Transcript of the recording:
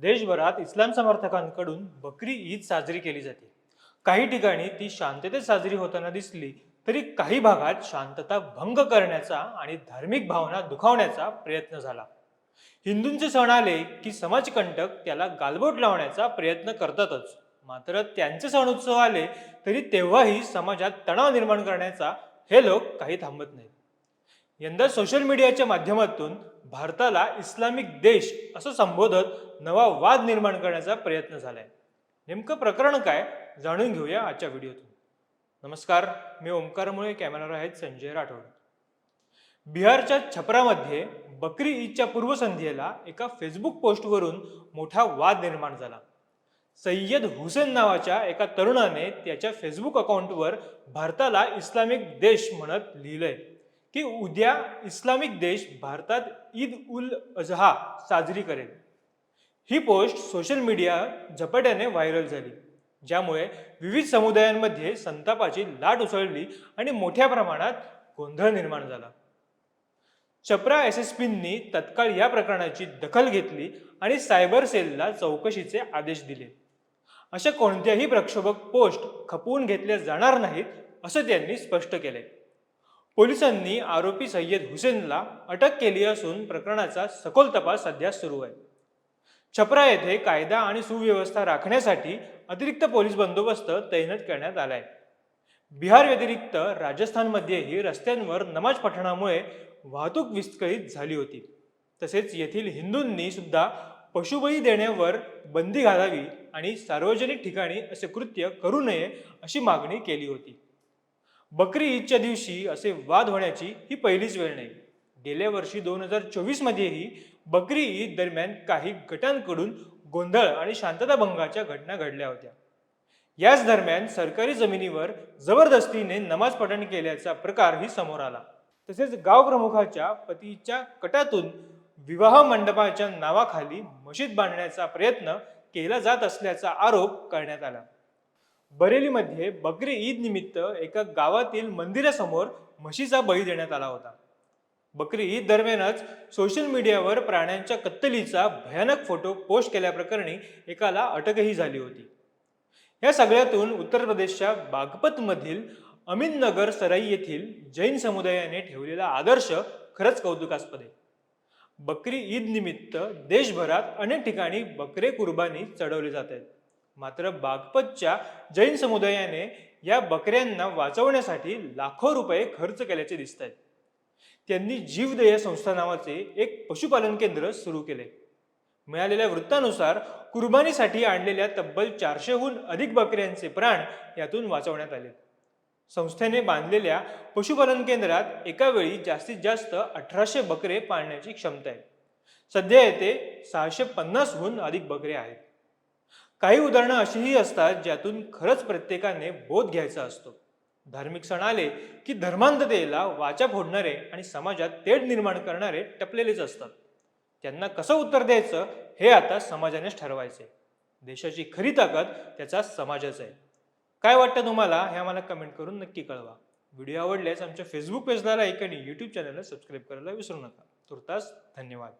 देशभरात इस्लाम समर्थकांकडून बकरी ईद साजरी केली जाते. काही ठिकाणी ती शांततेत साजरी होताना दिसली तरी काही भागात शांतता भंग करण्याचा आणि धार्मिक भावना दुखावण्याचा प्रयत्न झाला. हिंदूंचे सण आले की समाजकंटक त्याला गालबोट लावण्याचा प्रयत्न करतातच. मात्र त्यांचे सण उत्सव आले तरी तेव्हाही समाजात तणाव निर्माण करण्याचा हे लोक काही थांबत नाहीत. यंदा सोशल मीडियाच्या माध्यमातून भारताला इस्लामिक देश असं संबोधत नवा वाद निर्माण करण्याचा प्रयत्न झालाय. नेमकं प्रकरण काय जाणून घेऊया आजच्या व्हिडिओतून. नमस्कार मी ओंकारमुळे कॅमेरावर आहेत संजय राठोड. बिहारच्या छपरामध्ये बकरी ईदच्या पूर्वसंध्येला एका फेसबुक पोस्टवरून मोठा वाद निर्माण झाला. सय्यद हुसेन नावाच्या एका तरुणाने त्याच्या फेसबुक अकाउंटवर भारताला इस्लामिक देश म्हणत लिहिलंय. की उद्या इस्लामिक देश भारतात ईद उल अजहा साजरी करेल. ही पोस्ट सोशल मीडिया झपाट्याने व्हायरल झाली ज्यामुळे विविध समुदायांमध्ये संतापाची लाट उसळली आणि मोठ्या प्रमाणात गोंधळ निर्माण झाला. चपरा एस एस पींनी तत्काळ या प्रकरणाची दखल घेतली आणि सायबर सेलला चौकशीचे आदेश दिले. अशा कोणत्याही प्रक्षोभक पोस्ट खपवून घेतल्या जाणार नाहीत असं त्यांनी स्पष्ट केले पोलिसांनी आरोपी सय्यद हुसेनला अटक केली असून प्रकरणाचा सखोल तपास सध्या सुरू आहे. छपरा येथे कायदा आणि सुव्यवस्था राखण्यासाठी अतिरिक्त पोलीस बंदोबस्त तैनात करण्यात आलाय. बिहार व्यतिरिक्त राजस्थानमध्येही रस्त्यांवर नमाज पठणामुळे वाहतूक विस्कळीत झाली होती. तसेच येथील हिंदूंनी सुद्धा पशुबळी देण्यावर बंदी घालावी आणि सार्वजनिक ठिकाणी असे कृत्य करू नये अशी मागणी केली होती. बकरी ईदच्या दिवशी असे वाद होण्याची ही पहिलीच वेळ नाही. गेल्या वर्षी दोन हजार चोवीसमध्येही बकरी ईद दरम्यान काही गटांकडून गोंधळ आणि शांतताभंगाच्या घटना घडल्या होत्या. याच दरम्यान सरकारी जमिनीवर जबरदस्तीने नमाज पठण केल्याचा प्रकारही समोर आला. तसेच गाव प्रमुखाच्या पतीच्या कटातून विवाह मंडपाच्या नावाखाली मशीद बांधण्याचा प्रयत्न केला जात असल्याचा आरोप करण्यात आला. बरेलीमध्ये बकरी ईद निमित्त एका गावातील मंदिरासमोर म्हशीचा बळी देण्यात आला होता. बकरी ईद दरम्यानच सोशल मीडियावर प्राण्यांच्या कत्तलीचा भयानक फोटो पोस्ट केल्याप्रकरणी एकाला अटकही झाली होती. या सगळ्यातून उत्तर प्रदेशच्या बागपतमधील अमीननगर सराई येथील जैन समुदायाने ठेवलेला आदर्श खरंच कौतुकास्पद आहे. बकरी ईद निमित्त देशभरात अनेक ठिकाणी बकरे कुर्बानी चढवले जात आहेत. मात्र बागपतच्या जैन समुदायाने या बकऱ्यांना वाचवण्यासाठी लाखो रुपये खर्च केल्याचे दिसत आहेत त्यांनी जीवदया संस्था नावाचे एक पशुपालन केंद्र सुरू केले. मिळालेल्या वृत्तानुसार कुर्बानीसाठी आणलेल्या तब्बल चारशेहून अधिक बकऱ्यांचे प्राण यातून वाचवण्यात आले. संस्थेने बांधलेल्या पशुपालन केंद्रात एका वेळी जास्तीत जास्त अठराशे बकरे पाळण्याची क्षमता आहे. सध्या येथे सहाशे पन्नासहून अधिक बकरे आहेत. काही उदाहरणं अशीही असतात ज्यातून खरंच प्रत्येकाने बोध घ्यायचा असतो. धार्मिक सण आले की धर्मांधतेला वाचा फोडणारे आणि समाजात तेढ निर्माण करणारे टपलेलेच असतात. त्यांना कसं उत्तर द्यायचं हे आता समाजानेच ठरवायचे देशाची खरी ताकद त्याचा समाजच आहे. काय वाटतं तुम्हाला हे आम्हाला कमेंट करून नक्की कळवा. व्हिडिओ आवडल्यास आमच्या फेसबुक पेजला लाईक आणि यूट्यूब चॅनलला सबस्क्राईब करायला विसरू नका. तुर्तास धन्यवाद.